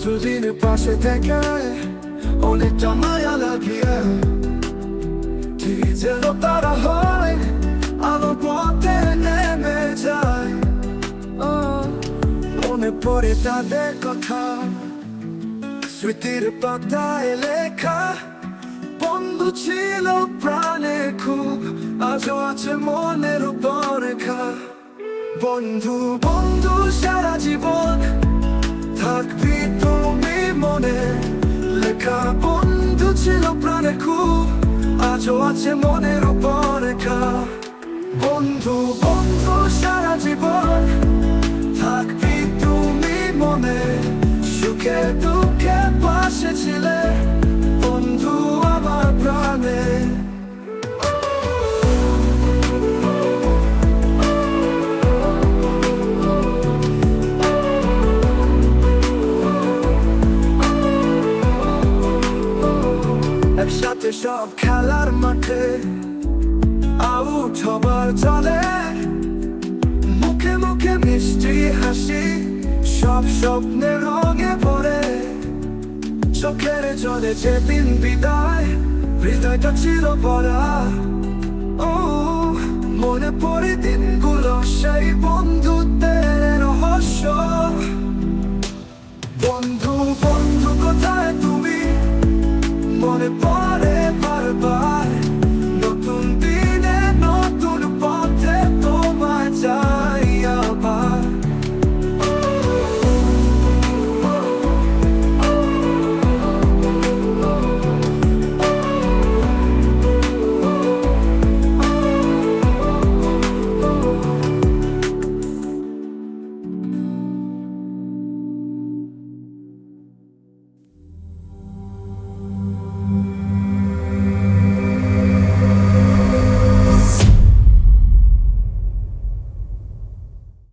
সুদিন পাশে থেকে অনেকটা মায়া লাগিয়ে ঠিক যেন তারা হয়, আলো পথে নেমে যায়। মনে পড়ে তাদের কথা, স্মৃতির পাতায় লেখা। বন্ধু ছিল প্রাণে খুব, আজও আছে মনের উপর রেখা বন্ধু বন্ধু লেখা বন্ধু ছিল প্রাণে খুব, আজও আছে মনের উপর রেখা বন্ধু বন্ধু, সারা জীবন থাকবি তুমি মনে, সুখে দুঃখে সব খেলার মাঠে আউট হবার চলে মুখে মুখে মিষ্টি হাসি, সব স্বপ্নের রঙে পড়ে চোখের চলে যেদিন বিদায়, হৃদয়টা ছিল পড়া ও, মনে পড়ে দিনগুলো সেই বন্ধুত্বের রহস্য। বন্ধু বন্ধু, কোথায় তুমি? মনে পড়ে